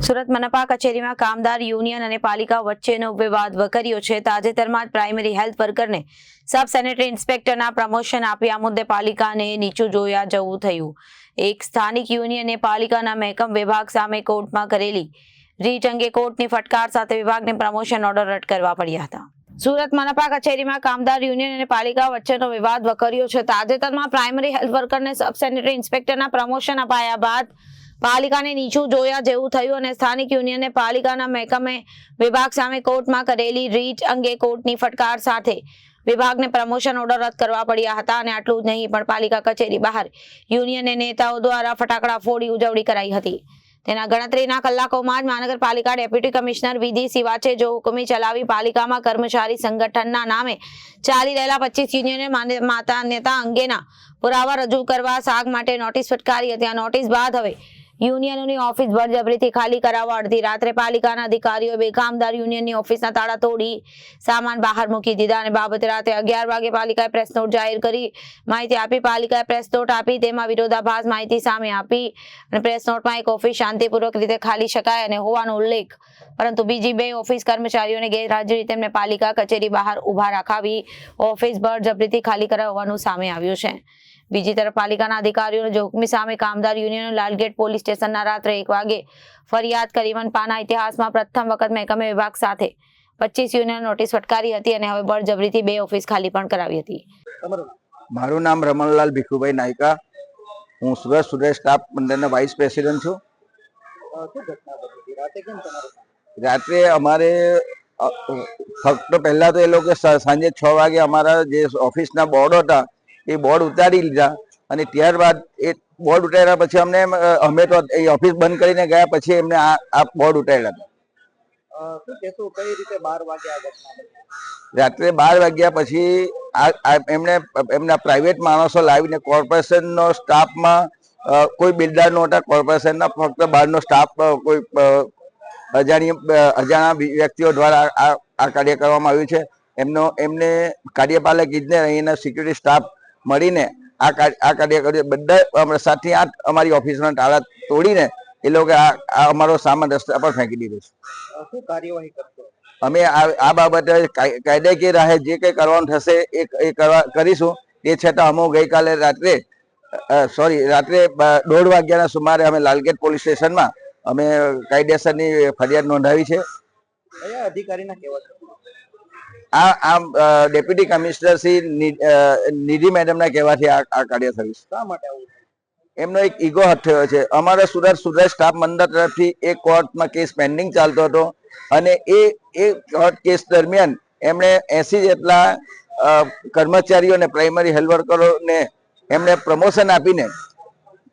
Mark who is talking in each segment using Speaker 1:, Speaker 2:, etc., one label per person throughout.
Speaker 1: સુરત મનપા કચેરીમાં કામદાર યુનિયન અને પાલિકા વચ્ચેનો વિવાદ વકર્યો છે. તાજેતરમાં જ પ્રાઇમરી હેલ્થ વર્કરને સબ સેનેટરી ઇન્સ્પેક્ટરના પ્રમોશન આપ્યા. મુદ્દે પાલિકાને નીચું જોયા જવું થયું. એક સ્થાનિક યુનિયને પાલિકાના મહેકમ વિભાગ સામે કોર્ટમાં કરેલી રીટ અંગે કોર્ટની ફટકાર સાથે વિભાગને પ્રમોશન ઓર્ડર રદ કરવા પડ્યા હતા. સુરત મનપા કચેરીમાં કામદાર યુનિયન અને પાલિકા વચ્ચેનો વિવાદ વકર્યો છે. તાજેતરમાં પ્રાઇમરી હેલ્થ વર્કરને સબ સેનેટરી ઇન્સ્પેક્ટરના પ્રમોશન અપાયા બાદ પાલિકાને નીચું જોયા જેવું થયું અને સ્થાનિક યુનિયને પાલિકાના મહેકમે વિભાગ સામે કોર્ટમાં કરેલી રીટ અંગે કોર્ટની ફટકાર સાથે વિભાગને પ્રમોશન ઓર્ડર રદ કરવા પડ્યા હતા અને આટલું જ નહીં, પણ પાલિકા કચેરી બહાર યુનિયને નેતાઓ દ્વારા ફટાકડા ફોડી ઉજવણી કરાઈ હતી. તેના ગણતરીના કલાકોમાં જ મહાનગરપાલિકા ડેપ્યુટી કમિશનર વિધિ સિવાચે જો હુકમી ચલાવી પાલિકામાં કર્મચારી સંગઠનના નામે ચાલી રહેલા પચીસ યુનિયને માતા નેતા અંગેના પુરાવા રજૂ કરવા સાગ માટે નોટિસ ફટકારી હતી. આ નોટિસ બાદ હવે યુનિયનોની ઓફિસ બળજબરીથી ખાલી કરાવવા અડધી રાત્રે પાલિકાના અધિકારીઓ બે કામદાર યુનિયનની ઓફિસના તાળા તોડી સામાન બહાર મૂકી દીધા અને બાબતે રાતે અગિયાર વાગે પાલિકાએ પ્રેસ નોટ જાહેર કરી માહિતી આપી. પાલિકાએ પ્રેસ નોટ આપી, તેમાં વિરોધાભાસ માહિતી સામે આપી અને પ્રેસ નોટમાં એક ઓફિસ શાંતિપૂર્વક રીતે ખાલી શકાય અને હોવાનો ઉલ્લેખ. પરંતુ બીજી બે ઓફિસ કર્મચારીઓને ગેરહાજરી તેમને પાલિકા કચેરી બહાર ઊભા રાખાવી ઓફિસ બળજબરીથી ખાલી કરાવવાનું સામે આવ્યું છે. બીજી તરફ પાલિકાના અધિકારીઓની જોખમી સામે કામદાર યુનિયન લાલગેટ પોલીસ સ્ટેશનના રાત્રે એક વાગે ફરિયાદ કરી મનપાના ઇતિહાસમાં પ્રથમ વખત મહેકમે વિભાગ સાથે પચીસ યુનિયન નોટિસ ફટકારી હતી અને હવે બળજબરીથી બે ઓફિસ ખાલી પણ કરાવી હતી.
Speaker 2: મારું નામ રમણલાલ ભીખુભાઈ નાયકા. હું સુરત સુરેશ સ્ટાફ મંડળના વાઇસ પ્રેસિડેન્ટ છું. રાત્રે અમારે ફક્ત પહેલા તો એ લોકો સાંજે છ વાગે અમારા જે ઓફિસના બોર્ડ હતા એ બોર્ડ ઉતારી લીધા અને ત્યારબાદ એ બોર્ડ ઉતાર્યા પછી અમને અમે તો એ ઓફિસ બંધ કરીને ગયા પછી એમને આ આ બોર્ડ ઉતાર્યા હતા. રાત્રે બાર વાગ્યા પછી એમણે એમના પ્રાઇવેટ માણસો લાવીને કોર્પોરેશનનો સ્ટાફમાં કોઈ બિલ્ડર નહોતા કોર્પોરેશનના ફક્ત બહારનો સ્ટાફ કોઈ અજાણી અજાણા વ્યક્તિઓ દ્વારા આ આ કાર્ય કરવામાં આવ્યું છે. એમનો એમને કાર્યપાલક ઇજનેર અહીંના સિક્યુરિટી સ્ટાફ મળીને આ કાર્ય આ કાર્ય કર્યું બધા સાત સાતથી આઠ અમારી ઓફિસના તાળા તોડીને એ લોકો આ અમારો સામાન રસ્તા પર ફેંકી દીધો છે.
Speaker 3: શું કાર્યવાહી કરશો?
Speaker 2: અમે આ બાબતે કાય- કાયદાકીય રાહે જે કંઈ કરવાનું થશે એ એ કરવા કરીશું. તે છતાં અમે ગઈકાલે રાત્રે સોરી રાત્રે દોઢ વાગ્યાના સુમારે અમે લાલગેટ પોલીસ સ્ટેશનમાં અમે કાયદેસરની ફરિયાદ નોંધાવી છે.
Speaker 3: કયા અધિકારીના કહેવા
Speaker 2: આ આમ ડેપ્યુટી કમિશનર શ્રી નિ- નિધિ મેડમના કહેવાથી આ આ કાર્ય થયું
Speaker 3: શા માટે
Speaker 2: એમનો એક ઈગો હટ થયો છે. અમારા સુરત સુરત સ્ટાફ મંડળ તરફથી એક કોર્ટમાં કેસ પેન્ડિંગ ચાલતો હતો અને એ એ કોર્ટ કેસ દરમિયાન એમણે એસી જેટલા અ, કર્મચારીઓ અને પ્રાઇમરી હેલ્થ વર્કરોને એમણે પ્રમોશન આપીને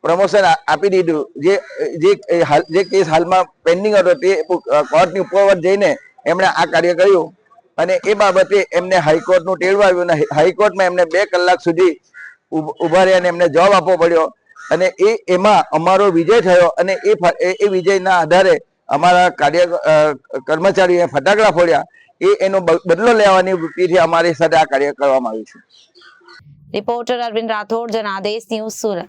Speaker 2: પ્રમોશન આપી દીધું. જે જે જે કેસ હાલમાં પેન્ડિંગ હતો તે કોર્ટની ઉપર જઈને એમણે આ કાર્ય કર્યું. અને એ બાબતે એમને હાઈકોર્ટનું ટેળવાયું અને હાઈકોર્ટમાં એમને બે કલાક સુધી ઊભા રહ્યા અને એમને જવાબ આપવો પડ્યો. અને એ, એમાં અમારો વિજય થયો અને એ એ- વિજયના આધારે અમારા કાર્ય કર્મચારીઓ ફટાકડા ફોડ્યા. એ, એનો બદલો લેવાની વૃત્તિથી અમારી સાથે આ કાર્ય કરવામાં આવ્યું છે.
Speaker 1: Reporter Arvind Rathod, Janadesh news Surat.